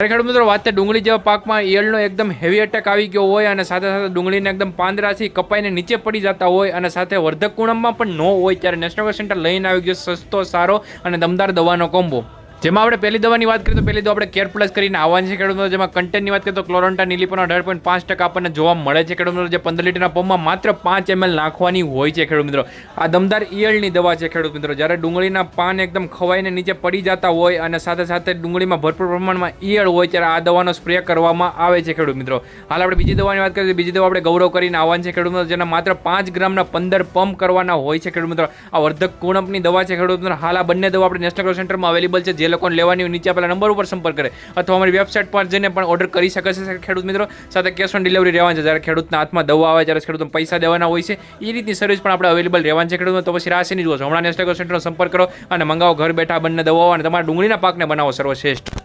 ખેડૂત મિત્રો, વાત છે ડુંગળી જેવા પાકમાં ઈયળનો એકદમ હેવી એટેક આવી ગયો હોય અને સાથે સાથે ડુંગળીને એકદમ પાંદરાથી કપાઈને નીચે પડી જતા હોય અને સાથે વર્ધક કુણમમાં પણ ન હોય ત્યારે નેશનલ સેન્ટર લઈને આવી ગયો સસ્તો, સારો અને દમદાર દવાનો કોમ્બો. જેમાં આપણે પહેલી દવાની વાત કરીએ તો પહેલી તો આપણે કેર પ્લસ કરીને આવવાની છે ખેડૂતો જેમાં કન્ટેન્ટની વાત કરીએ તો ક્લોરોન્ટા નીલીપોના અઢાર પોઈન્ટ પાંચ ટકા આપણને જોવા મળે છે ખેડૂત જે પંદર લીટરના પંપમાં માત્ર પાંચ એમએલ નાખવાની હોય છે ખેડૂત મિત્રો. આ દમદાર ઈયળની દવા છે ખેડૂત મિત્રો. જ્યારે ડુંગળીના પાન એકદમ ખવાઈને નીચે પડી જતા હોય અને સાથે સાથે ડુંગળીમાં ભરપૂર પ્રમાણમાં ઈયળ હોય ત્યારે આ દવાનો સ્પ્રે કરવામાં આવે છે ખેડૂત મિત્રો. હાલ આપણે બીજી દવાની વાત કરીએ બીજી દવા આપણે ગૌરવ કરીને આવવાની છે ખેડૂત મિત્રો, જેના માત્ર પાંચ ગ્રામના પંદર પંપ કરવાના હોય છે ખેડૂત મિત્રો. આ વર્ધક કુણપની દવા છે ખેડૂત મિત્રો. હાલ આ બંને દવા આપણે નેશનલ સેન્ટરમાં અવેલેબલ છે જે લોકોને લેવાની નીચે આપેલા નંબર ઉપર સંપર્ક કરે. અથવા અમારી વેબસાઇટ પર જઈને પણ ઓર્ડર કરી શકે છે ખેડૂત મિત્રો. સાથે કેશ ઓન ડિલિવરી રહેવાની છે. જ્યારે ખેડૂતના હાથમાં દવા આવે, ત્યારે ખેડૂતને પૈસા દેવાના હોય છે. એ રીતની સર્વિસ પણ આપણે અવેલેબલ રહેવાની છે ખેડૂતો તો પછી રાશિની જુઓ હમણાં નેશનલ સેન્ટરનો સંપર્ક કરો અને મંગાવો. ઘર બેઠા બંને દવાઓ અને તમારા ડુંગળીના પાકને બનાવો સર્વશ્રેષ્ઠ.